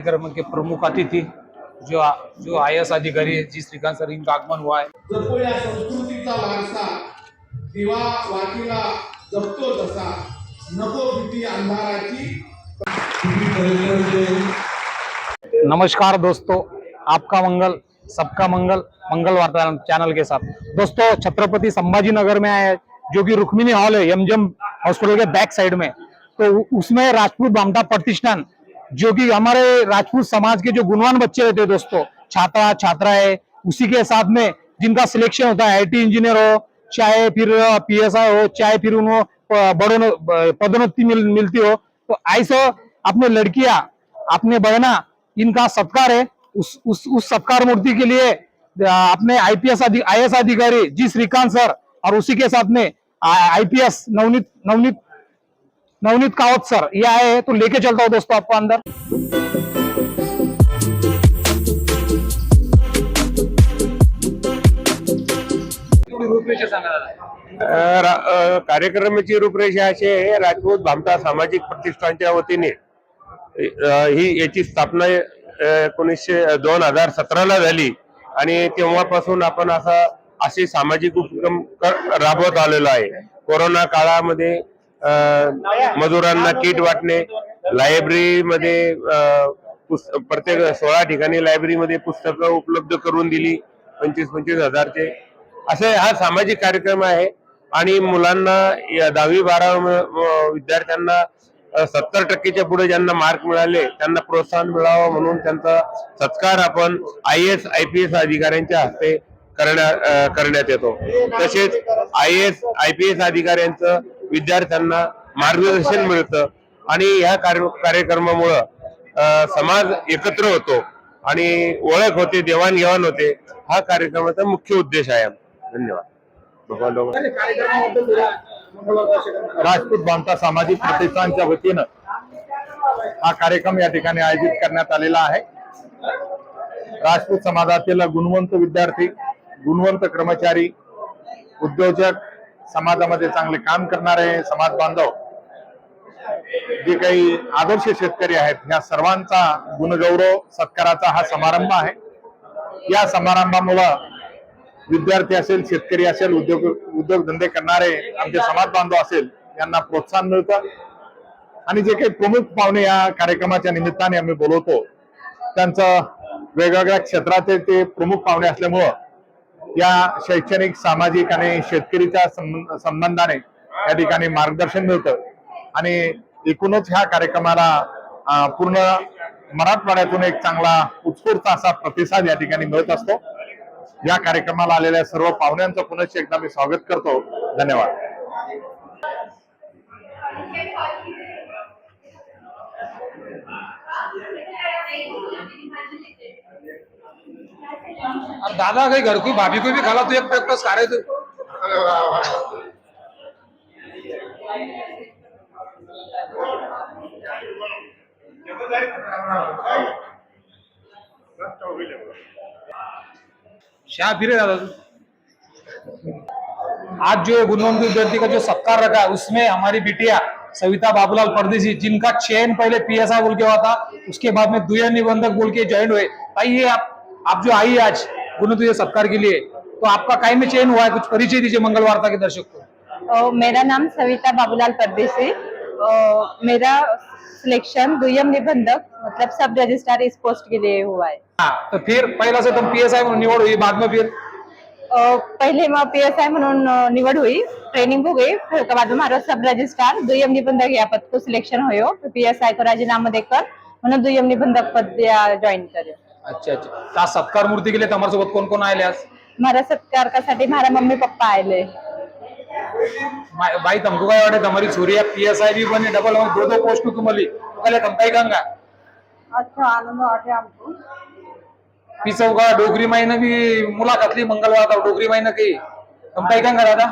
कार्यक्रम के प्रमुख अतिथि जो जो आई अधिकारी है जी श्रीकांत सर इनका आगमन हुआ है। जपो या संस्कृतीचा वारसा दिवा वाटीला जपतो तसा नको भीती अंधाराची. नमस्कार दोस्तों आपका मंगल सबका मंगल मंगल वार्ता चैनल के साथ। दोस्तों छत्रपति संभाजी नगर में आए जो कि रुक्मिणी हॉल है यमजम हॉस्पिटल के बैक साइड में। तो उसमें राजपूत बामटा प्रतिष्ठान जो कि हमारे राजपूत समाज के जो गुणवान बच्चे रहते हैं दोस्तों छात्रा छात्रा है उसी के साथ में जिनका सिलेक्शन होता है आईटी इंजीनियर हो चाहे फिर पीएसआई हो चाहे फिर उनको बड़ों पदोन्नति मिल, मिलती हो तो ऐसे अपने लड़कियाँ अपने बहना इनका सत्कार है। उस उस उस सत्कार मूर्ति के लिए अपने आईपीएस आई एस अधिकारी जी श्रीकांत सर और उसी के साथ में आईपीएस नवनीत नवनीत नवनीत कावत सर ये आए हैं तो लेके चलता हूँ दोस्तों आपको अंदर। कार्यक्रमाची रूपरेषा अशी आहे राजपूत भामटा सामाजिक प्रतिष्ठानच्या वतीने. ही याची स्थापना एकोणीसशे दोन हजार सतराला झाली. आणि तेव्हापासून आपण असा असे सामाजिक उपक्रम क- राबवत आलेलो आहे. कोरोना काळामध्ये मजुरांना किट वाटणे लायब्ररीमध्ये प्रत्येक सोळा ठिकाणी लायब्ररीमध्ये पुस्तकं उपलब्ध करून दिली पंचवीस पंचवीस हजारचे. असे हा सामाजिक कार्यक्रम आहे. आणि मुलांना दहावी बारावी म- विद्यार्थ्यांना सत्तर टक्केच्या पुढे ज्यांना मार्क मिळाले त्यांना प्रोत्साहन मिळावं म्हणून त्यांचा सत्कार आपण I S I P S अधिकाऱ्यांच्या हस्ते करण्यात येतो. तसेच I S I P S अधिकाऱ्यांचं विद्यार्थ्यांना मार्गदर्शन मिळतं. आणि ह्या कार्य कार्यक्रमामुळं समाज एकत्र होतो. आणि ओळख होते देवाणघेवाण होते. हा कार्यक्रमाचा मुख्य उद्देश आहे. धन्यवाद. राजपूत बांधता सामाजिक प्रतिष्ठानच्या वतीनं हा कार्यक्रम या ठिकाणी आयोजित करण्यात आलेला आहे. राजपूत समाजातील गुणवंत विद्यार्थी गुणवंत कर्मचारी उद्योजक समाजामध्ये चांगले काम करणारे समाज बांधव जे काही आदर्श शेतकरी आहेत या सर्वांचा गुणगौरव सत्काराचा हा समारंभ आहे. या समारंभामुळं विद्यार्थी असेल शेतकरी असेल उद्योग उद्योगधंदे करणारे आमचे समाज बांधव असेल यांना प्रोत्साहन मिळतं. आणि जे काही प्रमुख पाहुणे या कार्यक्रमाच्या निमित्ताने आम्ही बोलवतो त्यांचं वेगवेगळ्या क्षेत्राचे ते प्रमुख पाहुणे असल्यामुळं या शैक्षणिक सामाजिक आणि शेतकरीच्या संबंधाने या ठिकाणी मार्गदर्शन मिळतं. आणि एकूणच ह्या कार्यक्रमाला पूर्ण मराठवाड्यातून एक चांगला उत्स्फूर्त असा प्रतिसाद या ठिकाणी मिळत असतो. या कार्यक्रमाला आलेल्या सर्व पाहुण्यांचं पुनश्च एकदा मी स्वागत करतो. धन्यवाद. अब दादा कहीं घर की भाभी को भी खाला तो एक पैक खा रहे थे शाह फिरे दादा आज जो गुणवंत विद्यार्थी का जो सत्कार रखा उसमें हमारी बिटिया सविता बाबूलाल परदेसी, जिनका चयन पहले पीएसआई बोल के हुआ था, उसके बाद में दुया निबंधक बोल के ज्वाइन हुए। आइए आप आप जो आई आज गुणवंत सत्कार के लिए तो आपका काय में चयन हुआ है? कुछ परिचय दीजिए मंगल वार्ता के दर्शक को। मेरा नाम सविता बाबूलाल परदेसी मेरा सिलेक्शन दुयम निबंधक मतलब सब रजिस्ट्रार इस पोस्ट के लिए हुआ है। हाँ तो फिर पहला से तुम पीएसआई निवड हुई बाद में फिर? पहले मैं पीएसआई म्हणून अ, निवड हुई ट्रेनिंग हो गई फिर उसके बाद में मारो सब रजिस्ट्रार दुयम निबंधक या पद को सिलेक्शन हुयो पीएसआई को राजीनामा देकर म्हणून दुयम निबंधक पद ज्वाइन करे अच्छा अच्छा तो आज सत्कार मूर्ति के लिए तुम्हारे सोबत कौन कौन आए आज મારા સત્કાર साठी મારા મમ્મી પપ્પા આવેલે मा- भाई तुमको काय वाटे तुम्हारी छोरी है पीएसआई भी बने डबल दो दो पोस्ट को तुम्हारी पहले तुम काय गंगा अच्छा आनंद वाटे हमको पिसव का डोगरी महिना भी मुलाखत ली मंगलवार का डोगरी महिना की तुम काय गंगा दादा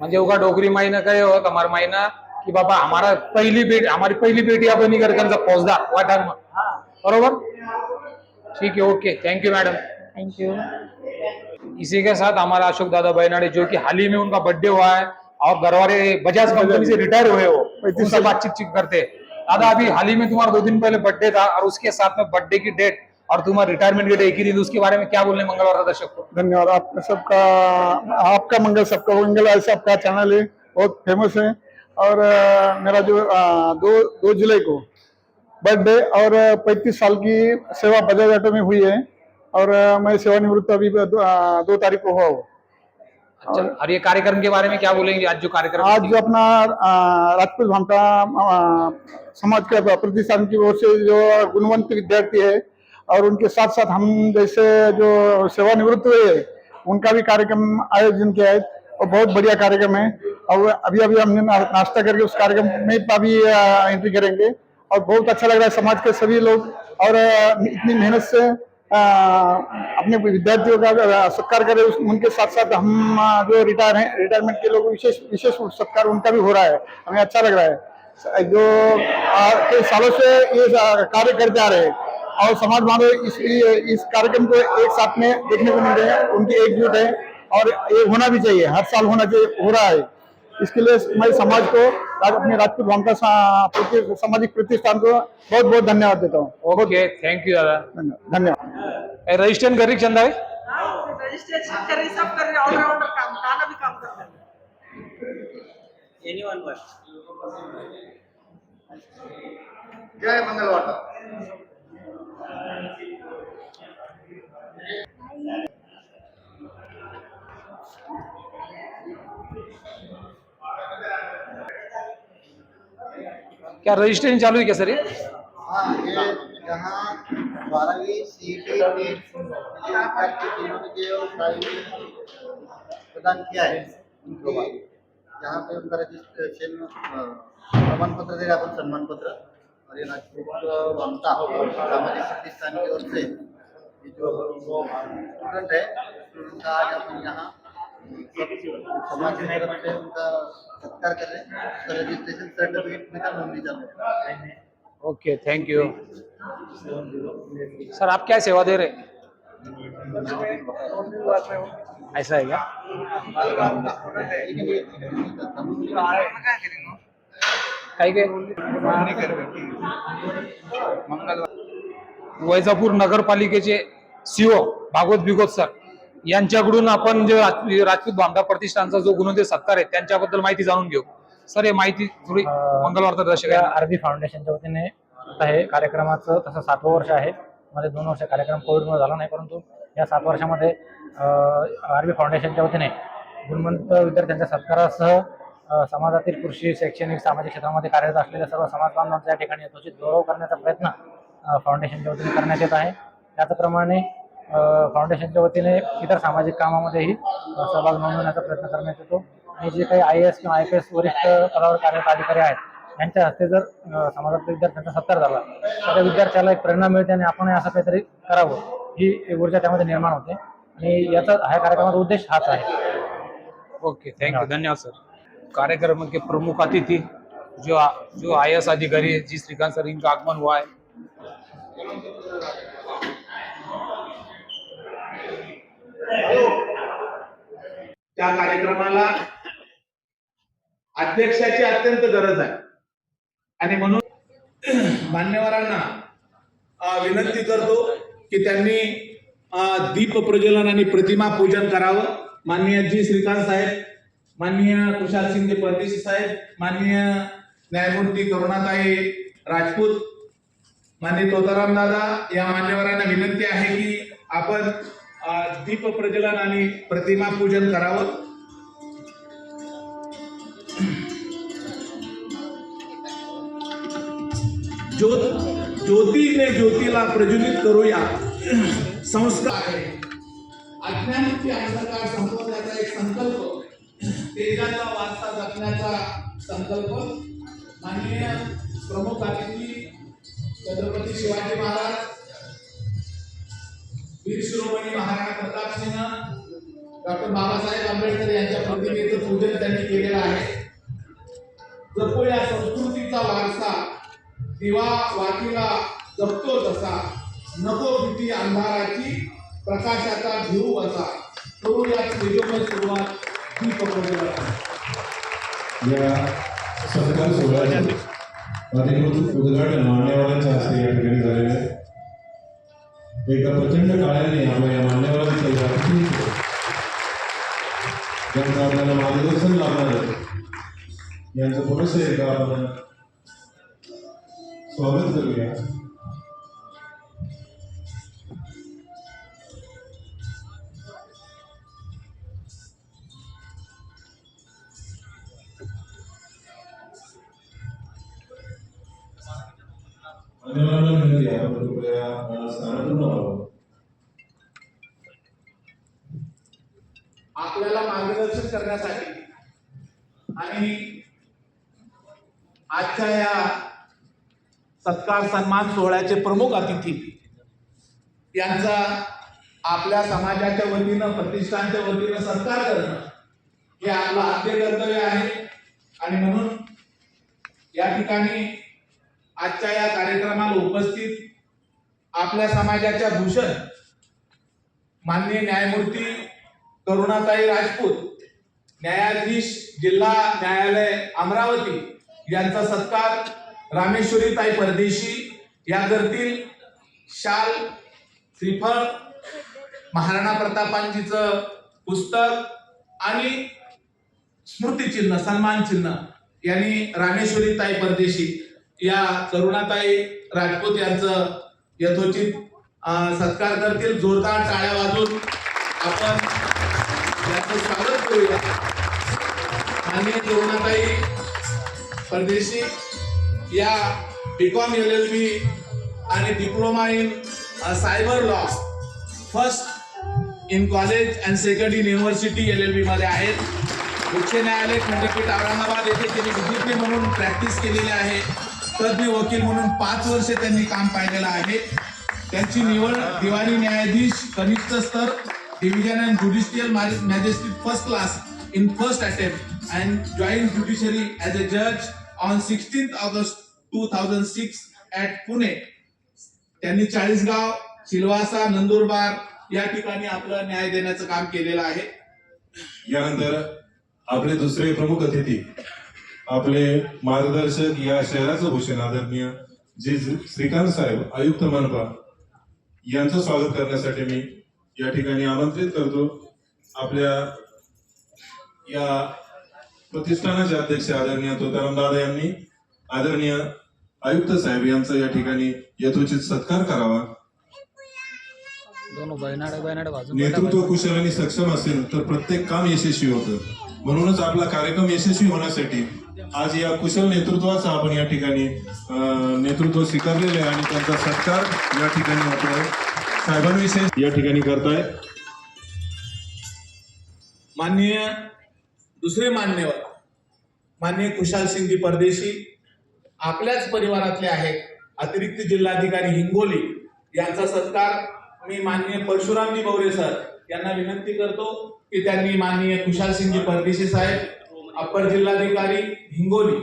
म्हणजे उगा डोगरी महिना काय हो तुम्हारा महिना कि बाबा हमारा पहली बेटी हमारी पहली बेटी अपनी करके फौजदार वाटार में बरोबर? ठीक है okay. Thank you madam thank you इसी के साथ हमारा अशोक दादा बैनाडे जो कि हाल ही में उनका बर्थडे हुआ है और घर वाले बजाज कंपनी से रिटायर हुए हो उनसे। बातचीत चीत करते। दादा अभी हाल ही में तुम्हारा दो दिन पहले बर्थडे था और उसके साथ में बर्थडे की डेट और तुम्हारा रिटायरमेंट की डेट एक ही दिन उसके बारे में क्या बोलने मंगलवार दर्शक को धन्यवाद। आपका सबका आपका मंगल सबका मंगल ऐसा आपका चैनल है बहुत फ़ेमस है। और मेरा जो दो दो जुलाई को बर्थडे और पैंतीस साल की सेवा बजाज ऑटो में हुई है। और मैं सेवानिवृत्त अभी दो, दो तारीख को हुआ हूँ। अच्छा और ये कार्यक्रम के बारे में क्या बोलेंगे? आज जो कार्यक्रम आज जो अपना राजपूत भामटा समाज के प्रतिष्ठान की ओर से जो गुणवंत विद्यार्थी है और उनके साथ साथ हम जैसे जो सेवानिवृत्त हुए, उनका भी कार्यक्रम आयोजन किया है और बहुत बढ़िया कार्यक्रम है। और अभी अभी हमने नाश्ता करके उस कार्यक्रम में भी एंट्री करेंगे। और बहुत अच्छा लग रहा है समाज के सभी लोग और इतनी मेहनत से अपने विद्यार्थियों का सत्कार करें उनके साथ साथ हम जो रिटायर हैं रिटायरमेंट के लोग विशेष विशेष सत्कार उनका भी हो रहा है। हमें अच्छा लग रहा है। जो कई सालों से ये कार्य करते आ रहे हैं। और समाज बांधव इस इस कार्यक्रम को एक साथ में देखने को मिल रहे हैं उनकी एकजुट है और ये होना भी चाहिए हर साल होना चाहिए हो रहा है। इसके लिए मैं समाज को अपने राजपूत सा- प्रति- सामाजिक प्रतिष्ठान को बहुत बहुत धन्यवाद देता हूँ। ओके थैंक यू दादा। धन्यवाद। धन्यवाद। रजिस्ट्रेशन करी चंदा है रजिस्ट्रेशन कर सब कर ऑलराउंडर काम खाना भी काम करते हैं। एनीवन बस जय मंगलवार क्या रजिस्ट्रेशन चालू है क्या सर ये हाँ यहाँ जो प्राइवेट प्रदान किया है यहाँ पे उनका रजिस्ट्रेशन प्रमाण पत्र देगा अपन सम्मान पत्र और राजपूत ममता सामाजिक प्रतिष्ठान की ओर से जो स्टूडेंट है स्टूडेंट का आज अपन यहाँ समाज की तरफ़ से उनका सत्कार कर रहे हैं उसका रजिस्ट्रेशन सर्टिफिकेट में का नोंदणी चालू ओके थैंक यू सर आप क्या सेवा दे रहे ऐसा है क्या काय काय? वैजापूर नगरपालिकेचे सीओ भागवत बिगोत सर यांच्याकडून आपण जे राज- राजपूत भामटा प्रतिष्ठानचा जो गुणवंत सत्कार आहे त्यांच्याबद्दल माहिती जाणून घेऊ. सर हे माहिती थोडी मंगलवार दर्शक आरबी फाउंडेशनच्या वतीने आता हे कार्यक्रमाचं तसं सातवं वर्ष आहे. मध्ये दोन वर्ष कार्यक्रम कोविडमुळे झाला नाही परंतु या सात वर्षामध्ये आरबी फाउंडेशनच्या वतीने गुणवंत विद्यार्थ्यांच्या सत्कारासह समाजातील कृषी शैक्षणिक सामाजिक क्षेत्रामध्ये कार्यरत असलेल्या सर्व समाज बांधवांचा या ठिकाणी यथोचित गौरव करण्याचा प्रयत्न फाउंडेशनच्या वतीने करण्यात येत आहे. त्याचप्रमाणे फाउंडेशनच्या वतीने इतर सामाजिक कामामध्येही सहभाग नोंदवण्याचा प्रयत्न करण्यात येतो. आणि जे काही आय एस किंवा आय पी एस वरिष्ठ पदावर कार्यरत अधिकारी आहेत यांच्या हस्ते जर समाजातील विद्यार्थ्यांचा सत्कार झाला तर त्या विद्यार्थ्याला एक प्रेरणा मिळते आणि आपण असं काहीतरी करावं. ही ऊर्जा त्यामध्ये निर्माण होते. आणि याचा ह्या कार्यक्रमाचा उद्देश हाच आहे. ओके थैंक यू धन्यवाद सर. कार्यक्रम के प्रमुख अतिथि जो जो आई अधिकारी है जी श्रीकांत सर इनका आगमन हुआ है. त्या कार्यक्रमाला अध्यक्षाची अत्यंत गरज आहे. आणि म्हणून मान्यवरांना विनंती करतो की त्यांनी दीप प्रज्वलन आणि प्रतिमा पूजन करावं. माननीय जी श्रीकांत साहेब माननीय तुषार शिंदे परदेशी साहेब माननीय न्यायमूर्ती करुणाताई राजपूत माननीय तोताराम दादा या मान्यवरांना विनंती आहे की आपण दीप प्रज्वलन आणि प्रतिमा पूजन करावं. ज्योत ज्योतीने ज्योतीला प्रज्वलित करूया. संस्कार. आहे अज्ञानाची अंधकार संपवण्याचा एक संकल्प. तेजाचा वारसा जपण्याचा संकल्प माननीय प्रमुख अतिथी छत्रपती शिवाजी महाराज वीर शिरोमणी महाराणा प्रताप सिंह डॉक्टर बाबासाहेब आंबेडकर यांच्या प्रतिमेचं पूजन त्यांनी केलेलं आहे. जपो या संस्कृतीचा वारसा दिवा वाटीला जपतो तसा नको भीती अंधाराची प्रकाशाचा घेऊ असा करू या सुरुवात. या सत्कार सोहळ्याचे अधिकृत उद्घाटन मान्यवरांच्या हस्ते या ठिकाणी झालेले आहे एका प्रचंड काळाने आपल्या या मान्यवरांचं या ज्यांचं आपल्याला मार्गदर्शन लाभणार आहे यांचं पुरुष एकदा आपण स्वागत करूया. मान्यवरांना विनंती आहे आपण कृपया अ, व्हावं आपल्याला मार्गदर्शन करण्यासाठी आणि आजच्या या सत्कार सन्मान सोहळ्याचे प्रमुख अतिथी यांचा आपल्या समाजाच्या वतीनं प्रतिष्ठानच्या वतीनं सत्कार करणं हे आपलं आद्य कर्तव्य आहे. आणि म्हणून या ठिकाणी आजच्या या कार्यक्रमाला उपस्थित आपल्या समाजाच्या भूषण माननीय न्यायमूर्ती करुणाताई राजपूत न्यायाधीश जिल्हा न्यायालय अमरावती यांचा सत्कार रामेश्वरीताई परदेशी या करतील शाल श्रीफळ महाराणा प्रतापांजीचं पुस्तक आणि स्मृतिचिन्ह सन्मान चिन्ह यांनी रामेश्वरीताई परदेशी या करुणाताई राजपूत यांचं यथोचित सत्कार करतील. जोरदार टाळ्या वाजून आपण याचं स्वागत करूया. माननीय करुणाताई परदेशी या बीकॉम एल एल बी आणि diploma in cyber law first in college and second in university L L B मध्ये आहेत. उच्च न्यायालय खंडपीठ औरंगाबाद येथे त्यांनी विजिटली म्हणून प्रॅक्टिस केलेली आहे. तज्ञ वकील म्हणून पाच वर्षे त्यांनी काम पाहिलेलं आहे. त्यांची निवड दिवाणी न्यायाधीश कनिष्ठ स्तर division and judicial magistrate first class in first attempt and joint judiciary as a जज on sixteen August two thousand six at Pune त्यांनी चाळीसगाव सिलवासा नंदुरबार या ठिकाणी आपलं न्याय देण्याचं काम केलेलं आहे. यानंतर आपले दुसरे प्रमुख अतिथी आपले मार्गदर्शक या शहराचं भूषण आदरणीय जे श्रीकांत साहेब आयुक्त मनपा यांचं स्वागत करण्यासाठी मी या ठिकाणी आमंत्रित करतो. आपल्या या प्रतिष्ठानाचे अध्यक्ष आदरणीय तुकाराम दादा यांनी आदरणीय आयुक्त साहेब यांचा या ठिकाणी यथोचित सत्कार करावा. नेतृत्व कुशल आणि सक्षम असेल तर प्रत्येक काम यशस्वी होतं. म्हणूनच आपला कार्यक्रम यशस्वी होण्यासाठी आज या कुशल नेतृत्वाचं आपण या ठिकाणी नेतृत्व स्वीकारलेलं आहे आणि त्यांचा सत्कार या ठिकाणी आपल्या साहेबांविषयी या ठिकाणी करताय. माननीय दुसरे मान्यवर माननीय कुशाल सिंगी परदेशी आपल्याच परिवारातले आहेत अतिरिक्त जिल्हाधिकारी हिंगोली यांचा सत्कार मी माननीय परशुरामजी भवरे सर यांना विनंती करतो की त्यांनी माननीय कुशाल सिंगजी परदेशी साहेब अप्पर जिल्हाधिकारी हिंगोली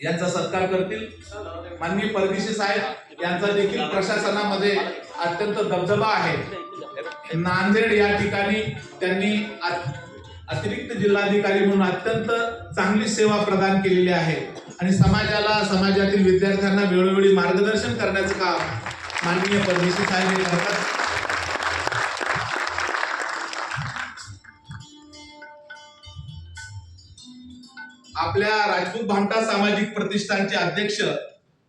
यांचा सत्कार करतील. माननीय परदेशी साहेब यांचा देखील प्रशासनामध्ये अत्यंत दबदबा आहे. नांदेड या ठिकाणी त्यांनी अतिरिक्त जिल्हाधिकारी म्हणून अत्यंत चांगली सेवा प्रदान केलेली आहे. आणि समाजाला समाजातील विद्यार्थ्यांना वेळोवेळी मार्गदर्शन करण्याचं काम माननीय परदेशी साहेब हे करतात. आपल्या राजपूत भामटा सामाजिक प्रतिष्ठानचे अध्यक्ष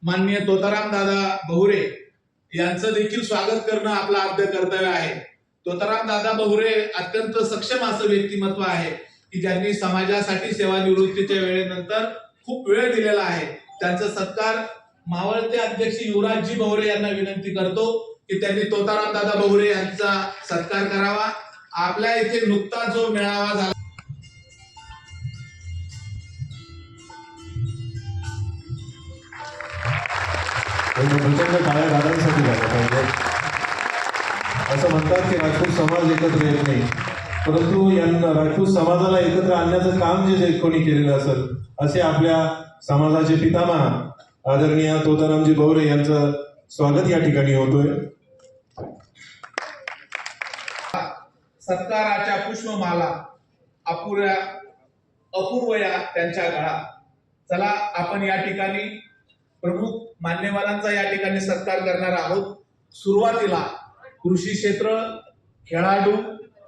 माननीय तोताराम दादा बहुरे यांचं देखील स्वागत करणं आपलं आद्य कर्तव्य आहे. तोताराम दादा बहुरे अत्यंत सक्षम असं व्यक्तिमत्व आहे की ज्यांनी समाजासाठी सेवानिवृत्तीच्या वेळेनंतर खूप वेळ दिलेला आहे. त्यांचा सत्कार मावळते अध्यक्ष युवराजजी बहुरे यांना विनंती करतो की त्यांनी तोताराम दादा बहुरे यांचा सत्कार करावा. आपल्या इथे नुकताच जो मेळावा झाला म्हणजे प्रचंड काळ्या दादांसाठी झालं पाहिजे. असं म्हणतात की राजपूत समाज एकत्र येत नाही. परंतु यांना राजपूत समाजाला एकत्र आणण्याचं काम जे कोणी केलेलं असेल असे आपल्या समाजाचे पितामह आदरणीय तोतारामजी गौरे यांचं स्वागत या ठिकाणी होतोय. सत्काराच्या पुष्पमाला अपुऱ्या अपूर्वया त्यांच्या काळात चला आपण या ठिकाणी प्रमुख मान्यवरांचा या ठिकाणी सत्कार करणार आहोत. सुरुवातीला कृषी क्षेत्र खेळाडू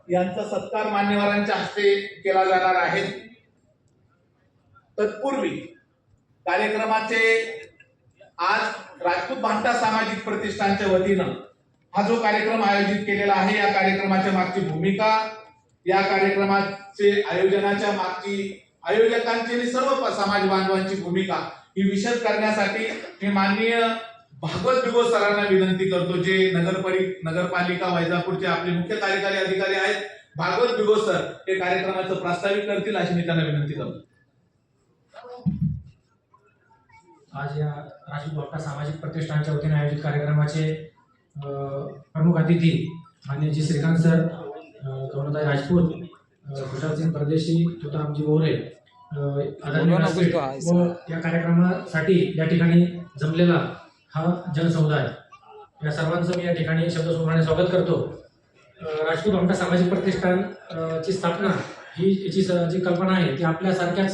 यांचा सत्कार मान्यवरांच्या हस्ते केला जाणार आहे. तत्पूर्वी कार्यक्रमाचे आज राजपूत भांडा सामाजिक प्रतिष्ठानच्या वतीनं हा जो कार्यक्रम आयोजित केलेला आहे या कार्यक्रमाच्या मागची भूमिका या कार्यक्रमाचे आयोजनाच्या मागची आयोजकांची आणि सर्व समाज बांधवांची भूमिका ही विशद करण्यासाठी मी माननीय भागवत बिगो सरांना विनंती करतो जे नगरपरि नगरपालिका वैजापूरचे आपले मुख्य कार्यकारी अधिकारी आहेत. भागवत बिगो सर हे कार्यक्रमाचं प्रास्ताविक करतील अशी मी त्यांना विनंती करतो. आज या राजपूत बाप्पा सामाजिक प्रतिष्ठानच्या वतीने आयोजित कार्यक्रमाचे प्रमुख अतिथी मान्य जी. श्रीकांत सर कमलताई राजपूत अ, परदेशी तुतारामजी बोरे व या कार्यक्रमासाठी या ठिकाणी जमलेला हा जनसमुदाय. या सर्वांचं मी या ठिकाणी शब्दसमोराने स्वागत करतो. राजपूत भक्ता सामाजिक प्रतिष्ठान ची स्थापना ही याची जी कल्पना आहे ती आपल्यासारख्याच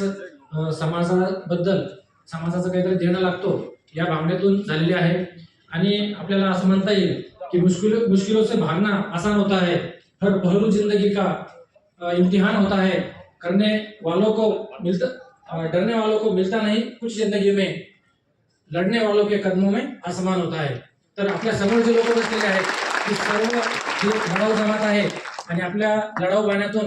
समाजाबद्दल समाजाचं काहीतरी देणं लागतो या भावनेतून झालेली आहे. आणि आपल्याला असं म्हणता येईल की मुश्किल मुश्किलों से भागना आसान होता है हर पहलू जिंदगी का इम्तिहान होता है करने वालों को मिलता डरने वालों को मिलता नहीं कुछ जिंदगी में लढणे वालों के कदमों में आसमान होता है। तर आपल्यासमोर जे लोक बसलेले आहेत ती सर्व लढाऊ जमात आहे आणि आपल्या लढाऊ गाण्यातून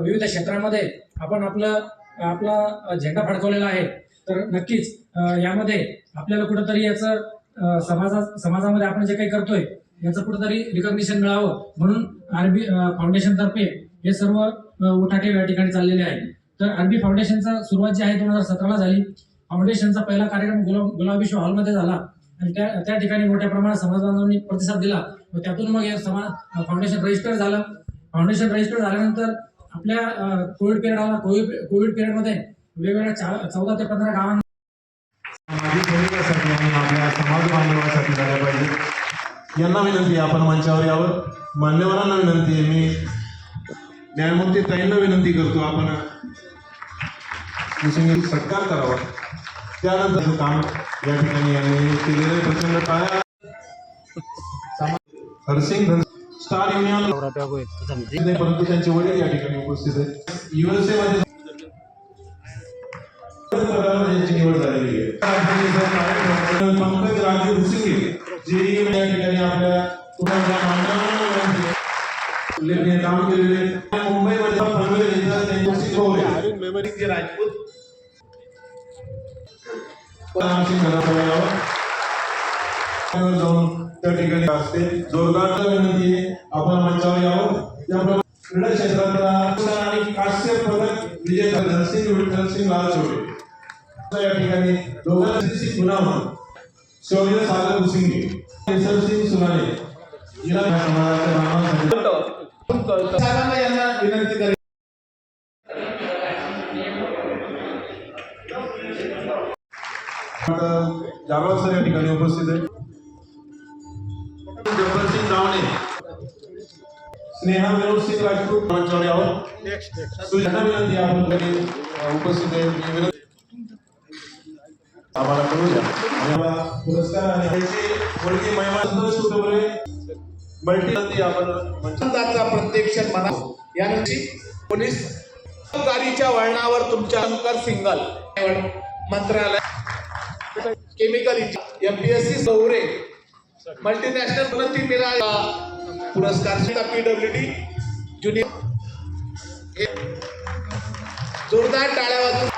विविध क्षेत्रामध्ये आपण आपलं आपला झेंडा फडकवलेला आहे. तर नक्कीच यामध्ये आपल्याला कुठंतरी याचं समाजा समाजामध्ये आपण जे काही करतोय याचं कुठंतरी रिकॉग्निशन मिळावं म्हणून आरबी फाउंडेशनतर्फे हे सर्व उठाके उठाठे या ठिकाणी चाललेले आहेत. तर अरबी फाउंडेशनचा सुरुवात जी आहे दोन हजार सतराला झाली. फाउंडेशनचा पहिला कार्यक्रम गुलाब गुलाबी शो हॉलमध्ये झाला. आणि त्या त्या ठिकाणी मोठ्या प्रमाणात समाज बांधवांनी प्रतिसाद दिला. व त्यातून मग हे समाज फाउंडेशन रजिस्टर झालं. फाउंडेशन रजिस्टर झाल्यानंतर आपल्या कोविड पिरियड आला कोविड कोविड पिरियडमध्ये वेगवेगळ्या चौदा ते पंधरा गावांना सामाजिक आणि आपल्या समाज बांधवासाठी झाल्या पाहिजे यांना विनंती आपण मंचावर यावर मान्यवरांना विनंती आहे मी न्यायमूर्ती ताईंना विनंती करतो आपण सत्कार करावा त्यानंतर काम या ठिकाणी यांनी केलेले प्रचंड टाळ्या हरसिंग स्टार युनियन परंतु त्यांचे वडील या ठिकाणी उपस्थित आहेत. युएसए मध्ये निवड झालेली आहे. पंकज राजे हुसिंगे जे या ठिकाणी आपल्या काम केलेले जाऊन त्या ठिकाणी असते. जोरदार विनंती आपण मंचावर यावं. त्याप्रमाणे क्रीडा क्षेत्रातला आणि कांस्य पदक विजेता धनसिंग विठ्ठलसिंग लालचोडे या ठिकाणी दोघांची गुन्हा शौर्य सागर हुसिंगे केसरसिंग समाजाच्या नावासाठी यांना विनंती जाधव सर या ठिकाणी उपस्थित आहे जगदरसिंग दावणे. स्नेहा विनोद सिंग राजपूत मंचावर यावं सुजना विनंती आहे आपण उपस्थित आहे. आम्हाला कळू द्या आणि आम्हाला पुरस्कार आणि ह्याची मुलगी महिमा संतोष कुटुंबे मल्टी आपण आनंदाचा प्रत्यक्ष मना यानंतर पोलीस गाडीच्या वळणावर तुमच्या शंकर सिंगल मंत्रालय केमिकल एमपीएससी सौरे मल्टीनॅशनल उन्नती मिळाला पुरस्कार. पीडब्ल्यू डी ज्युनियर जोरदार टाळ्या वाजून